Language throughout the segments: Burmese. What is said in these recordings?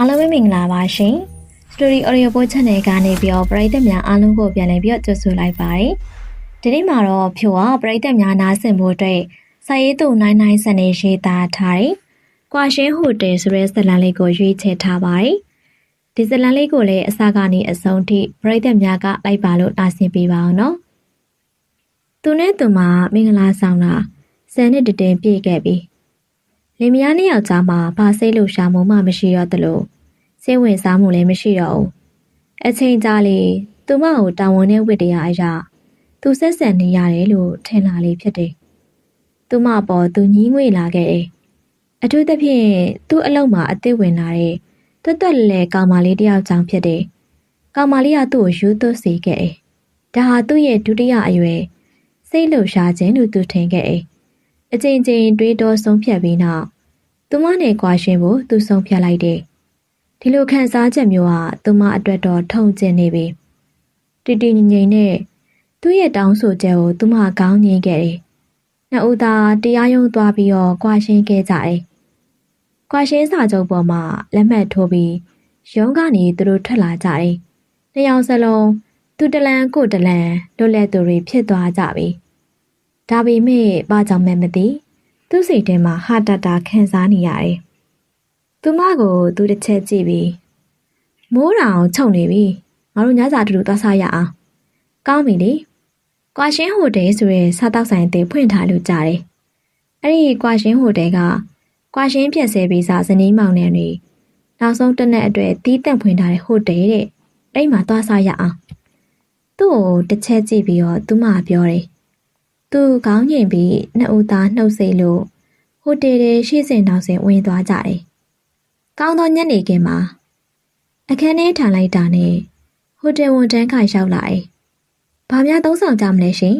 အားလုံးပဲမင်္ဂလာပါရှင်။ Story Audio Book Channel ကနေပြီးတော့ပရိသတ်များအားလုံးကိုပြန်လည်ပြီးတော့ကြိုဆိုလိုက်ပါတယ်။ဒီနေ့မှာတော့ဖြိုကပရိသတ်များနားဆင်ဖို့အတွက်စာရေးသူနိုင်နိုင်စနေရေးသားထားတယ်။ကွာရှင်းဟိုတယ်ဆိုတဲ့ဇာတ်လမ်းလေးကိုရွေးချယ်ထားပါတယ်။ဒီဇာတ်လမ်းလေးကိုလည်းအစကနေအဆုံးထိပရိသတ်များကလိုက်ပါလို့နားဆင်ပေးပါအောင်နော်။သူနဲ့သူမမင်္ဂလာဆောင်တာဆယ်နှစ်တည်ပြည့်ခဲ့ပြီ။ လင်မယားနှစ်ယောက်ကြားမှာဘာစိတ်လှရှာမှုမှမရှိတော့သလိုစိတ်ဝင်စားမှုလည်းမရှိတော့ဘူးအချိန်ကြာလေသူမကိုတာဝန်နဲ့ဝတ်တရားအရာသူဆက်ဆံနေရတယ်လို့ထင်လာလေဖြစ်တယ်သူမပေါ်သူညင်းငွေလာခဲ့တယ်အထူးသဖြင့်သူ့အလုံးမှာအသက်ဝင်လာတဲ့တွတ်တွတ်လဲကောင်မလေးတယောက်ကြောင့်ဖြစ်တယ်ကောင်မလေးကသူ့ကိုယူသွစေခဲ့တယ်ဒါဟာသူ့ရဲ့ဒုတိယအရွယ်စိတ်လှရှားခြင်းလို့သူထင်ခဲ့တယ်အချိန်ချင်းတွေးတောဆုံးဖြတ်ပြီးနောက် သူမနဲ့ကွာရှင်ဖို့သူဆုံးဖြတ်လိုက်တယ်ဒီလိုခံစားချက်မျိုးဟာသူမအတွက်တော့ထုံကျင်နေပြီတီတီငိမ့်ငိမ့်နဲ့သူ့ရဲ့တောင်းဆိုချက်ကိုသူမကောင်းငင်ခဲ့တယ်နှစ်ဦးသာတရားရုံးသွားပြီးတော့ကွာရှင်းခဲ့ကြတယ်ကွာရှင်းစာချုပ်ပေါ်မှာလက်မှတ်ထိုးပြီးရုံးကနေသူတို့ထွက်လာကြတယ်နှစ်ယောက်စလုံးသူတလန်ကိုတလန်လွတ်လပ်သူတွေဖြစ်သွားကြပြီဒါပေမဲ့ဘာကြောင့်မှမသိ သူ့စိတ်ထဲမှာဟာတတာခံစားနေရတယ်သူမကိုသူတစ်ချက်ကြည့်ပြီးမိုးတောင်ခြုံနေပြီငါတို့ညစာတူတူသွားစားရအောင်ကောင်းပြီလေကွာရှင်းဟိုတယ်ဆိုရဲစားတောက်ဆိုင်အသေးဖွင့်ထားလို့ကြားတယ်အဲ့ဒီကွာရှင်းဟိုတယ်ကကွာရှင်းပြက်ဆဲပြီးစားဇနီးမောင်နှံတွေနောက်ဆုံးတစ်နှစ်အတွက်တီးတန့်ဖွင့်ထားတဲ့ဟိုတယ်တဲ့အဲ့မှာသွားစားရအောင်သူ့ကိုတစ်ချက်ကြည့်ပြီးတော့သူမပြောတယ် သူခေါင်းငိမ်ပြီးနှစ်ဦးသားနှုတ်ဆက်လို့ဟိုတယ်ရဲ့ရှေ့စင်နောက်စင်ဝင်သွားကြတယ်ကောင်းသောညနေခင်းမှာအခန်းထဲထိုင်လိုက်တာနဲ့ဟိုတယ်ဝန်တန်းခိုင်လျှောက်လာတယ်။ဘာများသုံးဆောင်ကြမလဲရှင်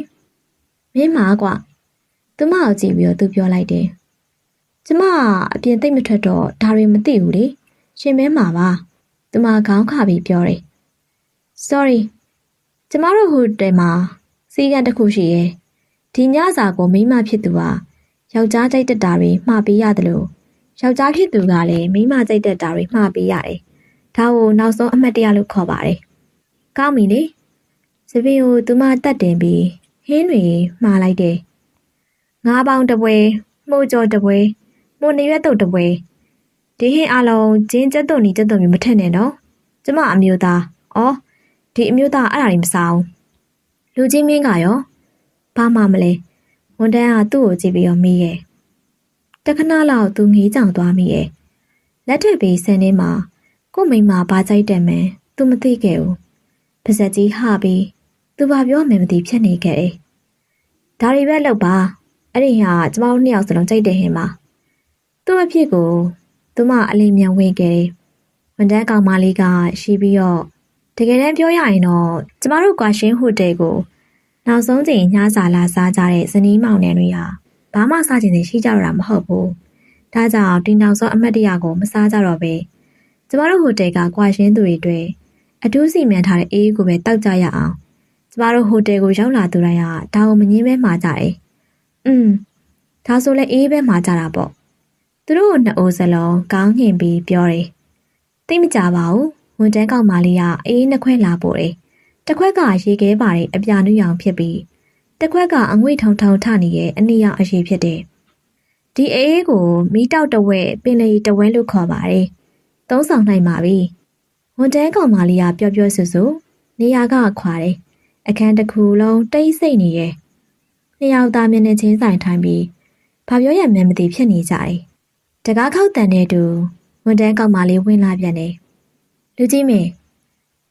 ။မင်းမာကွာသူမကိုကြည့်ပြီးတော့သူပြောလိုက်တယ်။ကျမအပြင်သိမ့်မထွက်တော့ဒါတွေမသိဘူးလေ။ရှင်မဲမှာပါ။သူမခေါင်းခါပြီးပြောတယ်။ Sorry ကျမတို့ဟိုတယ်မှာစီကံတစ်ခုရှိရဲ့။ ဒီညစာကိုမိမဖြစ်သူဟာယောက်ျားကြိုက်တတာတွေမှားပေးရတယ်လို့ယောက်ျားဖြစ်သူကလည်းမိန်းမကြိုက်တတ်တာတွေမှားပေးရတယ်။ဒါကိုနောက်ဆုံးအမှတ်တရလို့ခေါ်ပါတယ်။ကောင်းပြီလေ။စပင်းကိုသူမတတ်တင်ပြီးဟင်းတွေမှားလိုက်တယ်။ငါးပေါင်းတပွဲမှုကြောတပွဲမှုနေရွက်တုတ်တပွဲဒီဟင်းအလုံးဂျင်းကျက်တုံနီကျက်တုံမျိုးမထက်နဲ့နော်။ကျမအမျိုးသား။အော်ဒီအမျိုးသားအဲ့ဒါတွေမစားဘူး။လူချင်းမင်းကရော ဘာမှမလဲ။ဝန်တန်းကသူ့ကိုကြည့်ပြီးတော့မေးရဲ့။တခဏလောက်သူငေးကြောင်သွားမိရဲ့လက်ထက်ပြီးဆင်းနေမှာကိုမိမဘာကြိုက်တယ်မန်းသူမသိခဲ့ဘူးပါဇက်ကြီးဟပြီးသူဘာပြောမှမသိဖြစ်နေခဲ့တယ်ဒါတွေပဲလောက်ပါအဲ့ဒီဟာကျမတို့နှစ်ယောက်စလုံးကြိုက်တယ်ဟင်ပါသူ့အဖြစ်ကိုသူမအလင်းမြန်ဝင်ခဲ့တယ်ဝန်တန်းကောင်မလေးကရှိပြီးတော့တကယ်တမ်းပြောရရင်တော့ကျမတို့ကွာရှင်းဟိုတယ်ကို နောက်ဆုံးချိန်ညစာလာစားကြတဲ့ဇနီးမောင်နှံတွေဟာဘာမှစားချင်နေရှိကြတော့တာမဟုတ်ဘူး။ဒါကြောင့်တင်တောင်စောအမတ်တရကိုမစားကြတော့ပဲ။ကျမတို့ဟိုတယ်ကကွာရှင်းသူတွေအတွက်အထူးစီမံထားတဲ့အေးကိုပဲတောက်ကြရအောင်။ကျမတို့ဟိုတယ်ကိုရောက်လာသူတိုင်းကဒါကိုမငင်းမဲမှာကြတယ်။อืมဒါဆိုလဲအေးပဲမှာကြတာပေါ့။သူတို့နှစ်အိုးစလုံးကောင်းငင်ပြီးပြောတယ်။သိမကြပါဘူး။ဝန်တန်းကောင်မလေးကအေးနှစ်ခွဲလာပို့တယ်။ တစ်ခွက်ကရေခဲပါတယ်အပြာနုရောင်ဖြစ်ပြီးတစ်ခွက်ကအငွေ့ထောင်ထောင်ထနေရဲ့အနည်းအရေးဖြစ်တယ်။ဒီအေးကိုမီးတောက်တဝဲပင်လေတဝဲလို့ခေါ်ပါတယ်။သုံးဆောင်နိုင်ပါပြီ။ဝန်တန်းကောင်မလေးကပျော့ပျော့ဆူဆူနေရာကခွာတယ်။အခန်းတစ်ခုလုံးတိတ်ဆိတ်နေရဲ့။နှစ်ယောက်သားမျက်နှာချင်းဆိုင်ထိုင်ပြီးဘာပြောရမှန်းမသိဖြစ်နေကြတယ်။တကားခောက်တန်တဲ့တူဝန်တန်းကောင်မလေးဝင်လာပြန်တယ်။လူကြီးမင်း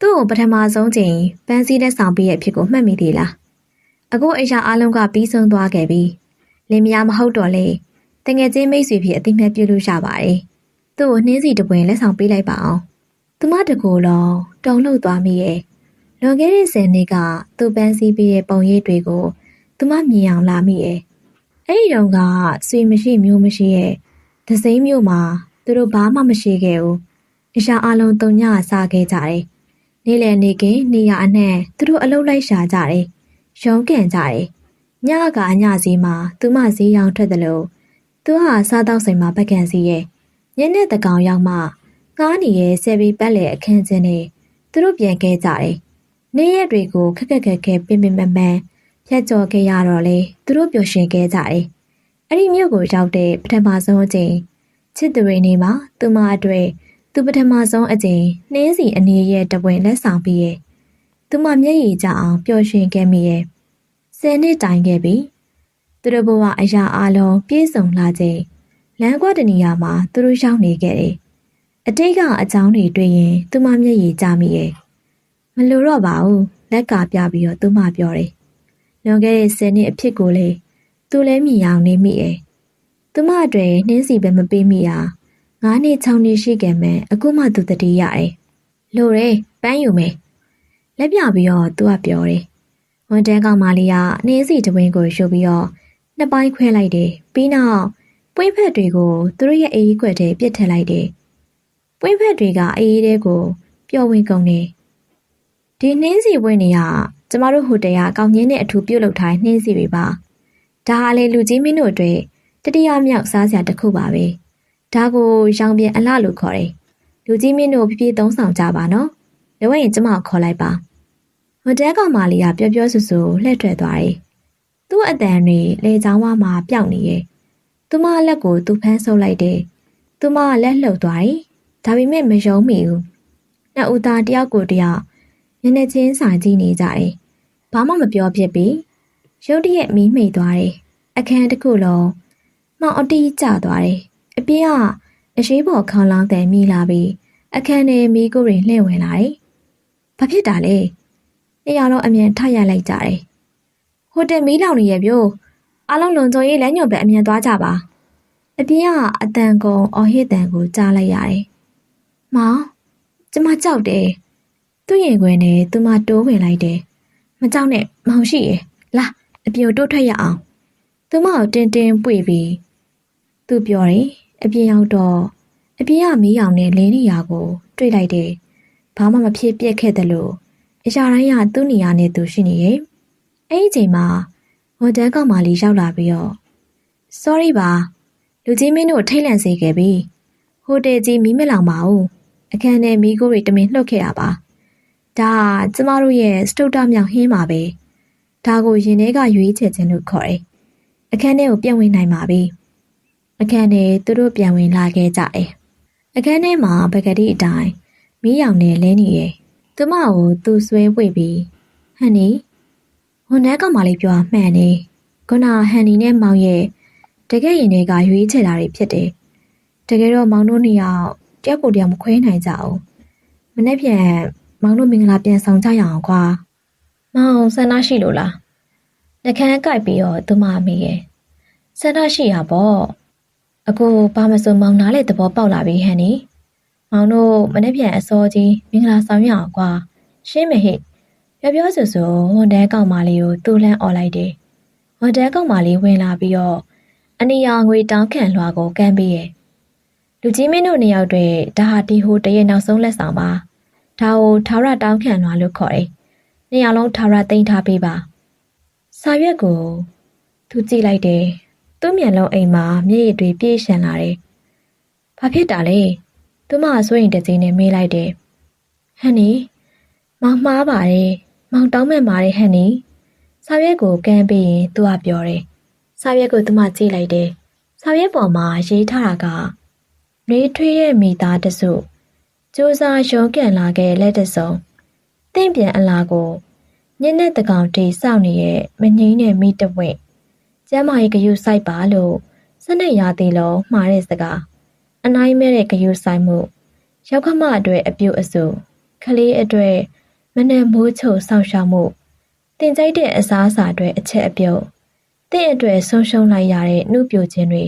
သူ့ကိုပထမဆုံးချိန်ပန်းစည်းတဲ့ဆောင်ပြီးရဲ့အဖြစ်ကိုမှတ်မိသေးလား။အခုအရာအလုံးကပြီးဆုံးသွားခဲ့ပြီလင်မယားမဟုတ်တော့လေတငယ်ချင်းမိတ်ဆွေဖြစ်အသိမှတ်ပြုလို့ရပါတယ်သူ့ကိုနှင်းစီတပွင်လက်ဆောင်ပေးလိုက်ပါအောင်သူမတကူလုံးတုံလှုပ်သွားမိရဲ့လွန်ခဲ့တဲ့ဆယ်နှစ်ကသူ့ပန်းစည်းပေးတဲ့ပုံရိပ်တွေကိုသူမမြင်အောင်လာမိရဲ့အဲ့ဒီတော့ကဆွေမရှိမျိုးမရှိရဲ့ဒစိမ့်မျိုးမှာသူတို့ဘာမှမရှိခဲ့ဘူးအရာအလုံးတုံညစားခဲ့ကြတယ် နေ့လည်နေကင်းနေရအနှံ့သူတို့အလုတ်လိုက်ရှာကြတယ်ရုံးကန်ကြတယ်။ညကညစည်းမှာသူမစည်းရောင်ထွက်တယ်လို့သူဟာစားတော့စိမ်မှာပကံစည်းရဲ့ညနေတကောင်ရောက်မှငားနေရဲ့ဆယ်ပီပတ်လေအခန်းချင်းနဲ့သူတို့ပြန်ခဲ့ကြတယ်။နေ့ရက်တွေကိုခက်ခက်ခက်ခဲပင်ပင်ပန်းပန်းဖြတ်ကျော်ခဲ့ရတော့လေသူတို့ပျော်ရွှင်ခဲ့ကြတယ်။အဲ့ဒီမြို့ကိုရောက်တဲ့ပထမဆုံးအချိန်ချစ်သူတွေနေမှာသူမအတွေ့ သူပထမဆုံးအချိန်နှင်းစီအနေရဲ့တပွင့်လက်ဆောင်ပြီးရဲ့သူမမျက်ရည်ကျအောင်ပျော်ရွှင်ခဲ့မိရဲ့ဆယ်နှစ်တိုင်ခဲ့ပြီသူတို့ဘဝအရာအလုံးပြည့်စုံလာချိန်လမ်းကွက်တနေရာမှာသူတို့ရောက်နေခဲ့တယ်အတိတ်ကအကြောင်းတွေတွေ့ရင် သူမမျက်ရည်ကျမိရဲ့မလိုတော့ပါဘူးလက်ကပြပြီးတော့သူမပြောတယ်လွန်ခဲ့တဲ့ဆယ်နှစ်အဖြစ်ကိုလေသူလည်းမြင်အောင်နေမိရဲ့သူမအတွေ့နှင်းစီပဲမပေးမိတာငါး နှစ်၆နှစ်ရှိခဲ့မယ်အခုမှသူတတိရတယ်လိုတယ်ပန်းယူမယ်လက်ပြပြီးတော့သူကပြောတယ်ဝန်တန်းကောင်မလေးကနှင်းစီတဝင်းကိုရှုပ်ပြီးတော့နှစ်ပိုင်းခွဲလိုက်တယ်ပြီးနောက်ပွင့်ဖက်တွေကိုသူတို့ရဲ့အေးခွက်ထဲပြစ်ထည့်လိုက်တယ်ပွင့်ဖက်တွေကအေးတဲ့ကိုပျော်ဝင်ကုန်တယ်ဒီနှင်းစီပွင့်တွေကကျမတို့ဟိုတယ်ကကောင်းငင်းတဲ့အထူပြုတ်လောက်ထားနှင်းစီတွေပါဒါဟာလေလူကြီးမင်းတို့အတွက်တတိယမြောက်စားစရာတစ်ခုပါပဲ ဒါကိုရောင်ပြန်အလှလို့ခေါ်တယ်လူကြီးမင်းတို့ပြပြသုံးဆောင်ကြပါနော်လိုရင်ကျမခေါ်လိုက်ပါဟိုတယ်ကောင်မလေးကပျော်ပျော်ဆူဆူလှည့်ထွက်သွားတယ်သူ့အတန်တွေလေချောင်းဝါမှာပျောက်နေရဲ့သူမလက်ကိုသူဖမ်းဆုပ်လိုက်တယ်သူမလက်လှုပ်သွားတယ်ဒါပေမဲ့မယုံမိဘူးနှစ်ဦးသားတယောက်ကိုတယောက်မျက်နှာချင်းစာကြည့်နေကြတယ်ဘာမှမပြောဖြစ်ပြီးရုတ်တရက်မီးမိတ်သွားတယ်အခန်းတစ်ခုလုံးမောင်အတီးကျသွားတယ် အပြင်ကအရှိဘော်ခေါင်းလောင်းတဲ့မိလာပြီးအခန်းထဲမိကိုတွေလှည့်ဝင်လာတယ်ဘာဖြစ်တာလဲနှစ်ယောက်လုံးအမြန်ထရလိုက်ကြတယ်ဟိုတယ်မီးလောင်နေရဲ့ပြို့အားလုံးလုံခြုံရေးလမ်းညွှန်ပဲအမြန်သွားကြပါအပြင်ကအတန်ကုန်အော်ဟစ်တန်ကိုကြားလိုက်ရတယ်။မောင်ကျမကြောက်တယ်။သူ့ရင်ခွင်နဲ့သူမတိုးဝင်လိုက်တယ်။မကြောက်နဲ့မောင်ရှိရဲ့။လာအပြင်တိုးထွက်ရအောင်။သူမကိုတင်းတင်းပွေပြီးသူပြောတယ် အပြင်ရောက်တော့အပြင်ကမီးရောင်နဲ့လင်းနေရာကို တွေ့လိုက်တယ်။ဘာမှမဖြစ်ပြက်ခဲ့တယ်လို့အရာတိုင်းကသူ့နေရာနဲ့သူရှိနေရဲ့။အဲ့ဒီအချိန်မှာဟိုတန်းကောင်မလေးရောက်လာပြီးတော့ sorry ပါလူကြီးမင်းတို့ထိတ်လန့်စေခဲ့ပြီဟိုတယ်ကြီးမီးမလောင်ပါဘူးအခန်းထဲမီးကိုတွေတမင်လှုပ်ခဲ့တာပါဒါကျမတို့ရဲ့စတုတ္တမြောင်ဟင်းပါပဲဒါကိုရင်ထဲကရွေးချယ်ခြင်းလို့ခေါ်တယ်အခန်းထဲကိုပြန်ဝင်နိုင်ပါပြီ အခန်းထဲသူတို့ပြန်ဝင်လာခဲ့ကြတယ်အခန်းထဲမှာပကတိအတိုင်းမီးရောင်နဲ့လဲနေရဲ့သူမကိုသူ့ဆွဲဝိတ်ပြီးဟန်နီဝန်ထမ်းကောင်မလေးပြောမှန်နေခုနဟန်နီနဲ့မောင်ရဲ့တကယ်ရင်တွေကရွေးချယ်တာတွေဖြစ်တယ်တကယ်တော့မောင်တို့နှစ်ယောက်တယောက်ကိုတယောက်မခွဲနိုင်ကြဘူးမနေ့ပြန်မောင်တို့မင်္ဂလာပြန်ဆောင်ကြရအောင်ကွာမောင်ဆန္ဒရှိလို့လားနှကန်းကြိုက်ပြီးတော့သူမမေးရဲ့ဆန္ဒရှိရပေါ့ အခုဘာမစုံမောင်နားလေသဘောပေါက်လာပြီဟန်နီမောင်တို့မနေ့ပြန်အစောကြီးမင်္ဂလာဆောင်ရအောင်ကွာရှင်းမဟိပြောပြောဆိုဆိုဝန်တန်းကောင်မလေးကိုတူလန်းអော်လိုက်တယ်။ဝန်တန်းကောင်မလေးဝင်လာပြီးတော့အနီယာငွေတောင်းခံလွှာကိုကမ်းပေးရဲ့။လူကြီးမင်းတို့နှစ်ယောက်တွေဒါဟာဒီဟိုတရဲ့နောက်ဆုံးလက်ဆောင်ပါ။ဒါကိုထာဝရတောင်းခံလွှာလို့ခေါ်တယ်။နှစ်ယောက်လုံးထာဝရသိမ်းထားပေးပါ။စာရွက်ကိုသူကြည့်လိုက်တယ်။ သူ့မျက်လုံးအိမ်မှာမျက်ရည်တွေပြည့်ရှံလာတယ်။ဘာဖြစ်တာလဲ။သူမအစိုးရင်တကြီးနဲ့မေးလိုက်တယ်။ဟန်နီမောင်မှားပါတယ်။မောင်တောင်းမဲ့မာတဲ့ဟန်နီစာရွက်ကိုကမ်းပြီးရင်သူကပြောတယ်စာရွက်ကိုသူမကြည့်လိုက်တယ်စာရွက်ပေါ်မှာရေးထားတာကနှွေးထွေးရဲ့မိသားတစုစူးစားရုံးကန်လာခဲ့လက်တစုံတင့်ပြန်အလားကိုညနေတကောင်တေစောင့်နေရဲ့မငိမ့်တဲ့မိတဝင့် ကျမ်းမာရေးဂယုစိုက်ပါလို့စနေရသေးလုံးမှားတဲ့စကားအနိုင်မဲ့တဲ့ဂယုဆိုင်မှုရောက်ခမအတွက်အပြုတ်အစုကလေးအတွက်မနဲ့မိုးချုံဆောက်ရှောက်မှုတင်ကြိုက်တဲ့အစားအစာတွေအချက်အပြုတ်တင့်အတွက်ဆုံးရှုံးလိုက်ရတဲ့နှုတ်ပြခြင်းတွေ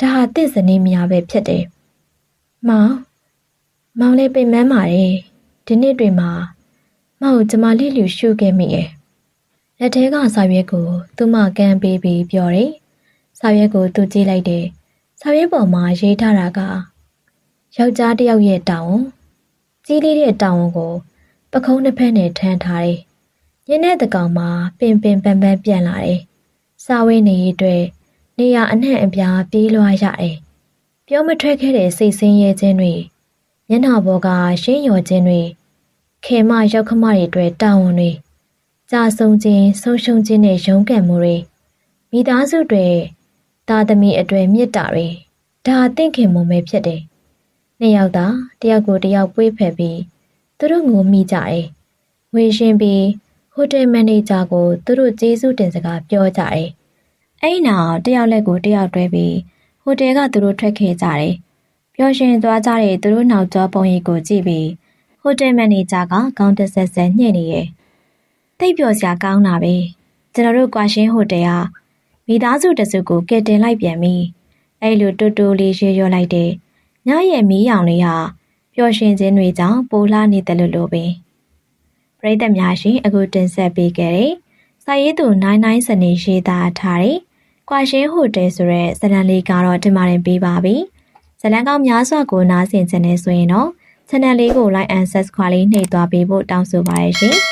ဒါဟာတင့်စနေများပဲဖြစ်တယ်။မောင်မောင်လေးပင်မန်းပါတယ်ဒီနေ့တွေမှာမောင်ကိုကျမလေးလူရှုခဲ့မိရဲ့။ လက်ထဲကစာရွက်ကို သူမကန်ပေးပြီးပြောတယ်။စာရွက်ကိုသူကြည့်လိုက်တယ်။စာရွက်ပေါ်မှာရေးထားတာကယောက်ျားတစ်ယောက်ရဲ့တောင်းကြီးလေးတဲ့တောင်းကို ပခုံးတစ်ဖက်နဲ့ထမ်းထားတယ်။ညနေတကောင်မှာပင်ပင်ပန်းပန်းပြန်လာတယ်။စားဝဲနေရတဲ့နေရအနှံ့အပြားပြေးလွှားရတယ်။ပြောမထွက်ခဲ့တဲ့စိတ်ဆင်းရဲခြင်းတွေမျက်နှာပေါ်ကရှင်းရော်ခြင်းတွေခေမရောက်ခမတွေအတွက်တာဝန်တွေ ကြာဆုံးခြင်းဆုံးရှုံးခြင်းနဲ့ရုန်းကန်မှုတွေမိသားစုတွေတာသမီအတွေ့မြစ်တာတွေဒါအသင့်ခင်မှုပဲဖြစ်တယ်။နှစ်ယောက်သာတယောက်ကိုတယောက်ပွေးဖက်ပြီးသူတို့ငိုမိကြတယ်။ဝေရှင်ပြီးဟိုတယ်မန်နေဂျာကိုသူတို့ကျေးဇူးတင်စကားပြောကြတယ်။အဲ့နောက်တယောက်လက်ကိုတယောက်တွဲပြီးဟိုတယ်ကသူတို့ထွက်ခဲ့ကြတယ်။ပျော်ရွှင်သွားကြတဲ့သူတို့နောက်ကျောပုံရိပ်ကိုကြည့်ပြီးဟိုတယ်မန်နေဂျာကကောင်းတက်ဆက်ဆက်ညှိနေရဲ့။ တိတ်ပျော်စရာကောင်းတာပဲ။ကျွန်တော်တို့ကွာရှင်းဟိုတယ်ကမိသားစုတစုကိုကယ်တင်လိုက်ပြန်ပြီ။အဲ့လိုတူတူလေးရွရွလိုက်တဲ့ညရဲ့မီးရောင်လေးဟာပျော်ရွှင်ခြင်းတွေကြောင့်ပိုလာနေတယ်လို့လို့ပဲ။ပရိသတ်များရှင်အခုတင်ဆက်ပေးခဲ့တဲ့စာရေးသူ99စနေရေးသားထားတဲ့ကွာရှင်းဟိုတယ်ဆိုတဲ့ဇာတ်လမ်းလေးကတော့ဒီမှာတင်ပေးပါပြီ။ဇာတ်လမ်းကောင်းများစွာကိုနားဆင်ချင်နေဆိုရင်တော့ channel လေးကို like and subscribe လေးနှိပ်သွားပေးဖို့တောင်းဆိုပါရရှင်။